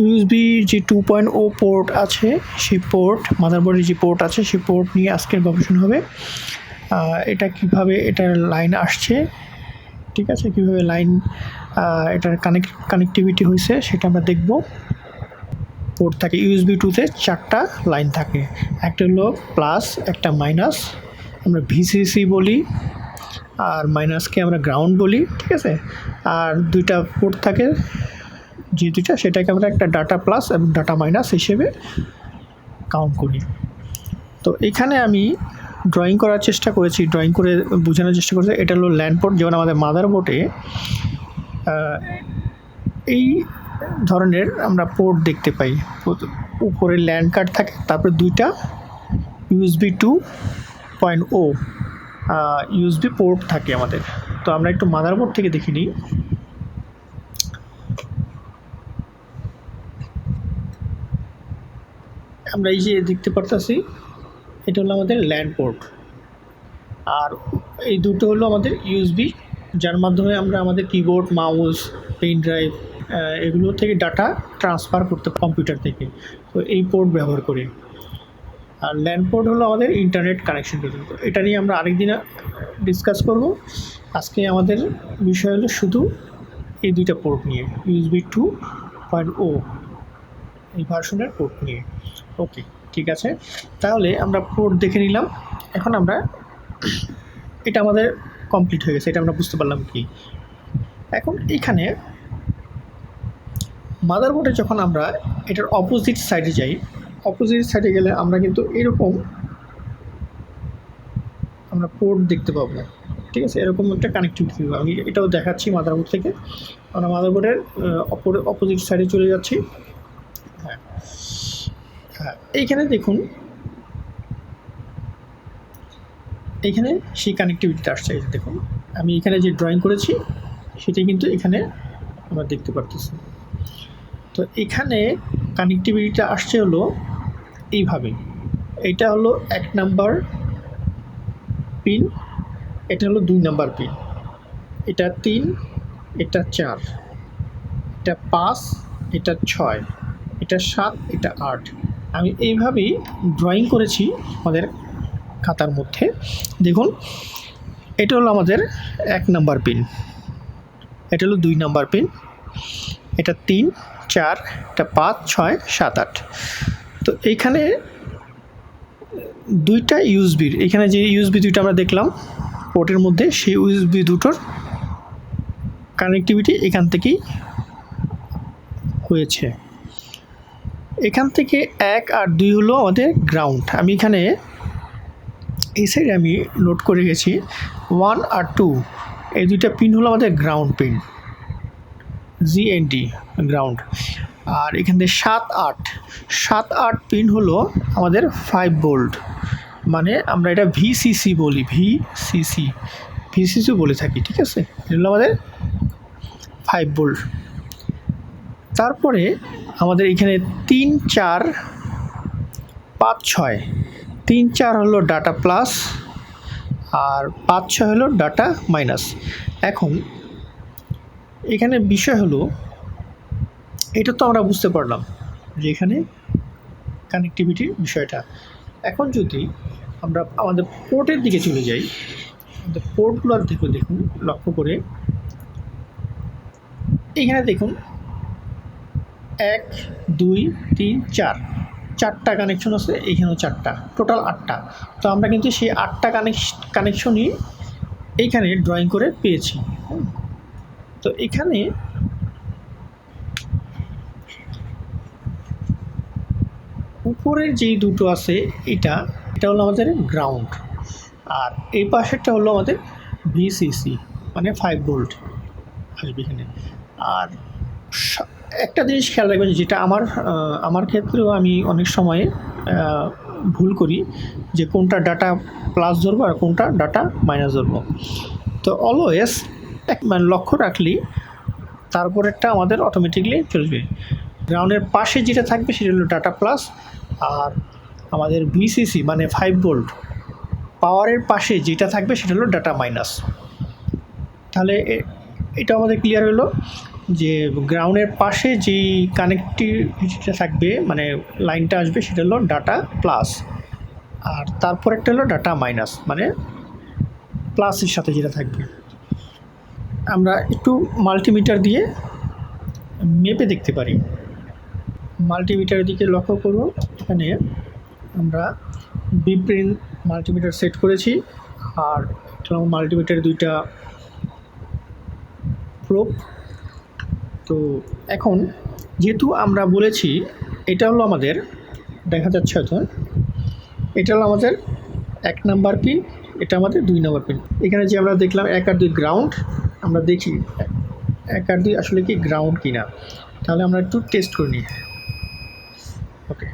USB যে two point ও port আছে, সেই পোর্ট মাদারবোর্ডের যে পোর্ট আছে, সেই পোর্ট নিয়ে আজকের গবেষণা হবে। এটা কীভাবে এটার লাইন আসছে, ঠিক আছে? কীভাবে লাইন এটার কানেক্ট কানেক্টিভিটি হয়েছে, সেটা আমরা দেখব। পোর্ট থাকে ইউএসবি টুতে চারটা লাইন থাকে। একটা হলো প্লাস একটা মাইনাস আমরা ভিসিসি বলি, আর মাইনাসকে আমরা গ্রাউন্ড বলি, ঠিক আছে? আর দুইটা পোর্ট থাকে যে দুইটা সেটাকে আমরা একটা ডাটা প্লাস এবং ডাটা মাইনাস হিসেবে কাউন্ট করি। তো এখানে আমি ড্রয়িং করার চেষ্টা করেছি ড্রয়িং করে বোঝানোর চেষ্টা করেছি। এটা হলো ল্যান্ড পোর্ট যেমন আমাদের মাদার বোর্ডে এই ধরনের আমরা পোর্ট দেখতে পাই। উপরে ল্যান্ড কার্ড থাকে, তারপরে দুইটা USB two point o USB port থাকে আমাদের। তো আমরা একটু মাদারবোর্ড থেকে দেখে নিই। আমরা এই যে দেখতে পারতাছি, এটা হলো আমাদের ল্যান্ড পোর্ট। আর এই দুটো হলো আমাদের ইউএসবি, যার মাধ্যমে আমরা আমাদের কিবোর্ড, মাউস, পেন ড্রাইভ এগুলো থেকে ডাটা ট্রান্সফার করতে, কম্পিউটার থেকে। তো এই পোর্ট ব্যবহার করি। আর ল্যান্ড পোর্ট হলো আমাদের ইন্টারনেট কানেকশন এটা নিয়ে আমরা আরেকদিন ডিসকাস করব। আজকে আমাদের বিষয় হলো শুধু এই দুইটা পোর্ট নিয়ে, ইউএসবি টু পয়েন্ট ও, এই ভার্সনের পোর্ট নিয়ে। ওকে, ঠিক আছে। তাহলে আমরা পোর্ট দেখে নিলাম। এখন আমরা, এটা আমাদের কমপ্লিট হয়ে গেছে, এটা আমরা বুঝতে পারলাম কি। এখন এখানে মাদারবোর্ডে যখন আমরা এটার অপোজিট সাইডে যাই অপোজিট সাইডে গেলে আমরা কিন্তু এরকম আমরা পোর্ট দেখতে পাবো। ঠিক আছে, এরকম একটা কানেক্টিভিটি আমি এটাও দেখাচ্ছি মাদারবোর্ড থেকে। আমরা মাদারবোর্ডের অপোজিট সাইডে চলে যাচ্ছি। এইখানে দেখুন। এইখানে সেই কানেক্টিভিটিটা আসছে যে দেখুন। আমি এখানে যে ড্রয়িং করেছি সেটাই কিন্তু এখানে আমরা দেখতে পারতেছি। তো এখানে কানেক্টিভিটিটা আসছে হলো এইভাবে। এটা হলো এক নাম্বার পিন এটা হলো দুই নাম্বার পিন এটা তিন, এটা চার। এটা পাঁচ, এটা ছয়। এটা সাত, এটা আট। আমি এইভাবেই ড্রয়িং করেছি আমাদের খাতার মধ্যে। দেখুন, এটা হলো আমাদের এক নাম্বার পিন এটা হলো দুই নাম্বার পিন এটা তিন, চার, এটা পাঁচ, ছয়, সাত, আট। তো এইখানে দুইটা ইউএসবির এখানে যে ইউএসবি দুইটা আমরা দেখলাম পোর্টের মধ্যে সেই ইউএসবি দুটোর কানেক্টিভিটি এখান থেকেই হয়েছে। এখান থেকে এক আর দুই হলো আমাদের গ্রাউন্ড আমি এখানে এই সাইডে আমি নোট করে গেছি ওয়ান আর টু এই দুইটা পিন হলো আমাদের গ্রাউন্ড পিন জিএনডি গ্রাউন্ড আর এখান থেকে সাত আট সাত আট পিন হলো আমাদের ফাইভ বোল্ট মানে আমরা এটা ভিসিসি বলি ভিসিসি ভিসিসি বলে থাকি, ঠিক আছে? এটা হলো আমাদের ফাইভ বোল্ট তারপরে আমাদের এখানে তিন চার পাঁচ ছয়। তিন চার হলো ডাটা প্লাস আর পাঁচ ছয় হলো ডাটা মাইনাস। এখন এখানে বিষয় হলো, এটা তো আমরা বুঝতে পারলাম যে এখানে কানেক্টিভিটির বিষয়টা। এখন যদি আমরা আমাদের পোর্টের দিকে চলে যাই, আমাদের পোর্টগুলোর দিকে দেখুন, লক্ষ্য করে। এখানে দেখুন এক, দুই, তিন, চার। চারটা কানেকশন আছে এইখানেও চারটা। টোটাল আটটা। তো আমরা কিন্তু সেই আটটা কানেকশ কানেকশনই এইখানে ড্রয়িং করে পেয়েছি। তো এখানে উপরের যেই দুটো আছে, এটা এটা হলো আমাদের গ্রাউন্ড আর এই পাশেরটা হলো আমাদের ভিসিসি মানে ফাইভ ভোল্ট আসবে এখানে। আর একটা জিনিস খেয়াল রাখবেন যেটা আমার আমার ক্ষেত্রেও আমি অনেক সময় ভুল করি যে কোনটা ডাটা প্লাস ধরবো আর কোনটা ডাটা মাইনাস ধরবো। তো অলওয়েজ এক মানে লক্ষ্য রাখলেই তারপরেরটা আমাদের অটোমেটিকলি চলবে। গ্রাউন্ডের পাশে যেটা থাকবে সেটা হলো ডাটা প্লাস আর আমাদের ভিসিসি মানে ফাইভ ভোল্ট পাওয়ারের পাশে যেটা থাকবে সেটা হলো ডাটা মাইনাস তাহলে এটা আমাদের ক্লিয়ার হলো। যে গ্রাউন্ডের পাশে যেই কানেক্টিভিটিটা থাকবে মানে লাইনটা আসবে সেটা হলো ডাটা প্লাস আর তারপর একটা হলো ডাটা মাইনাস মানে প্লাসের সাথে যেটা থাকবে। আমরা একটু মাল্টিমিটার দিয়ে মেপে দেখতে পারি। মাল্টিমিটারের দিকে লক্ষ্য করব এখানে আমরা বিপ্রিন মাল্টিমিটার সেট করেছি আর মাল্টিমিটার দুইটা প্রোপ তো এখন যেহেতু আমরা বলেছি এটা হলো আমাদের, দেখা যাচ্ছে হয়তো, এটা হলো আমাদের এক নাম্বার পিন, এটা আমাদের দুই নাম্বার পিন। এখানে যে আমরা দেখলাম এক আর দুই গ্রাউন্ড আমরা দেখি এক আর দুই আসলে কি গ্রাউন্ড কিনা। তাহলে আমরা একটু টেস্ট করে নিই। ওকে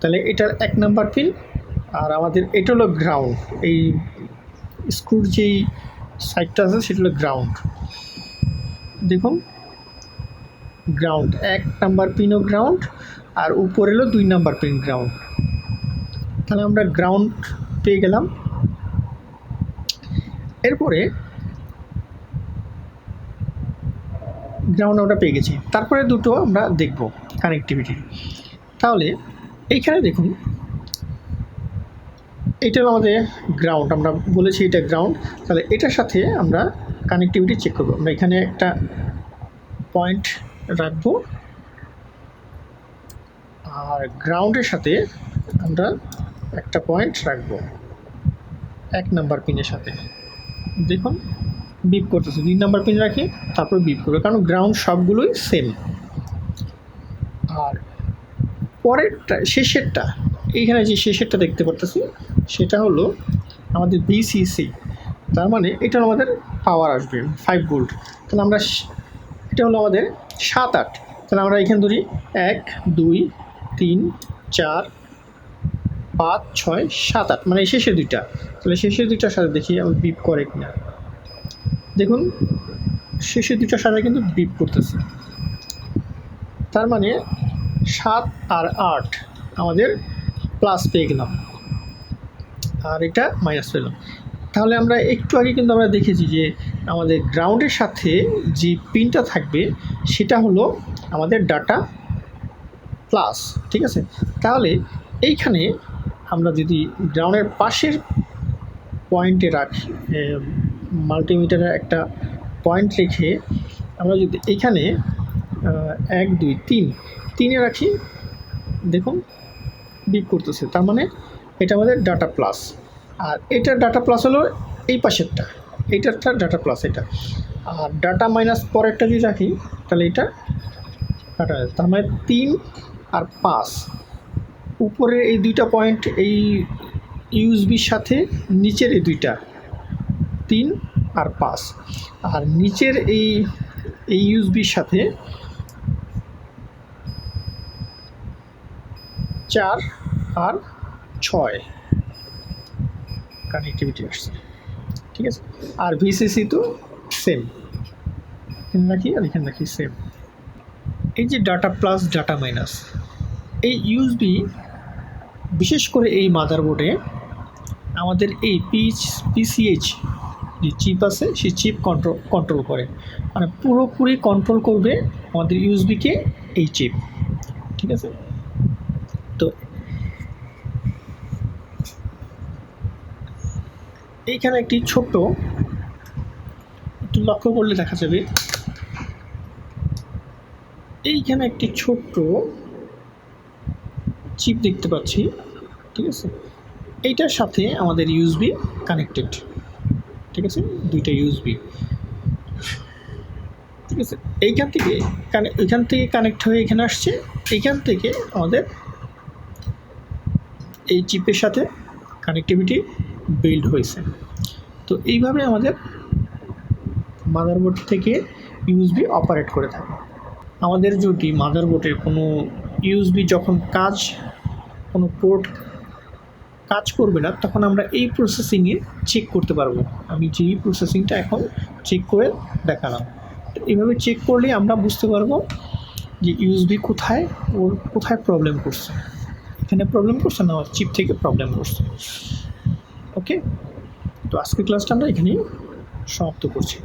তাহলে এটার এক নাম্বার পিন, আর আমাদের এটা হলো গ্রাউন্ড এই স্ক্রুর যেই সাইডটা আছে সেটা হলো গ্রাউন্ড দেখুন গ্রাউন্ড এক নাম্বার পিনও গ্রাউন্ড আর উপরে হলো দুই নাম্বার পিন গ্রাউন্ড তাহলে আমরা গ্রাউন্ড পেয়ে গেলাম। এরপরে গ্রাউন্ড আমরা পেয়ে গেছি। তারপরে দুটো আমরা দেখব কানেক্টিভিটি তাহলে এইখানে দেখুন, এটা হলো আমাদের গ্রাউন্ড আমরা বলেছি এটা গ্রাউন্ড তাহলে এটার সাথে আমরা কানেক্টিভিটি চেক করব। আমরা এখানে একটা পয়েন্ট রাখব। আর গ্রাউন্ডের সাথে আমরা একটা পয়েন্ট রাখব। এক নাম্বার পিনের সাথে। দেখুন বিপ করতেছে। দুই নাম্বার পিন রাখি, তারপর বিপ করবে। কারণ গ্রাউন্ড সবগুলোই সেম আর পরেরটা, শেষেরটা, এইখানে যে শেষেরটা দেখতে পারতেছি, সেটা হলো আমাদের বিসিসি তার মানে এটা আমাদের পাওয়ার আসবে ফাইভ ভোল্ট তাহলে আমরা এটা হলো আমাদের সাত আট। তাহলে আমরা এখানে ধরি এক, দুই, তিন, চার, পাঁচ, ছয়, সাত আট। মানে শেষের দুইটা। তাহলে শেষের দুইটার সাথে দেখি আমি বিপ করে কিনা। দেখুন, শেষের দুইটার সাথে কিন্তু বিপ করতেছে। তার মানে সাত আর আট আমাদের প্লাস পেয়ে গেলাম। আর এটা মাইনাস পেলাম তাহলে আমরা একটু আগে কিন্তু আমরা দেখেছি যে আমাদের গ্রাউন্ডের সাথে যে পিনটা থাকবে, সেটা হলো আমাদের ডাটা প্লাস, ঠিক আছে? তাহলে এইখানে আমরা যদি গ্রাউন্ডের পাশের পয়েন্টে রাখি মাল্টিমিটারের একটা পয়েন্ট রেখে আমরা যদি এখানে এক, দুই, তিন, তিনে রাখি, দেখুন বিপ করতেছে। তার মানে এটা আমাদের ডাটা প্লাস। আর এটা ডাটা প্লাস হলো এই পাশেরটা। এইটারটা ডাটা প্লাস এটা। আর ডাটা মাইনাস পরেরটা যদি রাখি, তাহলে এটা ডাটা তার মানে তিন আর পাঁচ। উপরের এই দুইটা পয়েন্ট এই ইউএসবির সাথে নিচের এই দুইটা। তিন আর পাঁচ। আর নিচের এই এই ইউএসবির সাথে চার আর ছয়। কানেক্টিভিটি আসছে। ঠিক আছে? আর ভিসিসি তো সেম এখানে রাখি আর এখানে রাখি সেম এই যে ডাটা প্লাস ডাটা মাইনাস এই ইউএসবি বিশেষ করে এই মাদারবোর্ডে আমাদের এই পিচ পিসিএইচ যে চিপ আছে, সেই চিপ কন্ট্রোল কন্ট্রোল করে। মানে পুরোপুরি কন্ট্রোল করবে আমাদের ইউএসবিকে এই চিপ ঠিক আছে তো এইখানে একটি ছোট্ট, একটু লক্ষ্য করলে দেখা যাবে। এইখানে একটি ছোট্ট চিপ দেখতে পাচ্ছি, ঠিক আছে? এইটার সাথে আমাদের ইউএসবি কানেক্টেড ঠিক আছে? দুইটা ইউএসবি ঠিক আছে? এইখান থেকে এখান থেকে কানেক্ট হয়ে এখানে আসছে। এইখান থেকে আমাদের এই চিপের সাথে কানেক্টিভিটি বিল্ড হয়েছে। তো এইভাবে আমাদের মাদারবোর্ড থেকে ইউএসবি অপারেট করে থাকে। আমাদের যদি মাদারবোর্ডের কোনো ইউএসবি যখন কাজ, কোনো পোর্ট কাজ করবে না, তখন আমরা এই প্রসেসিংয়ে চেক করতে পারব। আমি যেই প্রসেসিংটা এখন চেক করে দেখালাম। তো এইভাবে চেক করলে আমরা বুঝতে পারব যে ইউএসবি কোথায়, ওর কোথায় প্রবলেম করছে। এখানে প্রবলেম করছে না চিপ থেকে প্রবলেম করছে। ওকে তো আজকের ক্লাসটা আমরা এখানেই সমাপ্ত করছি।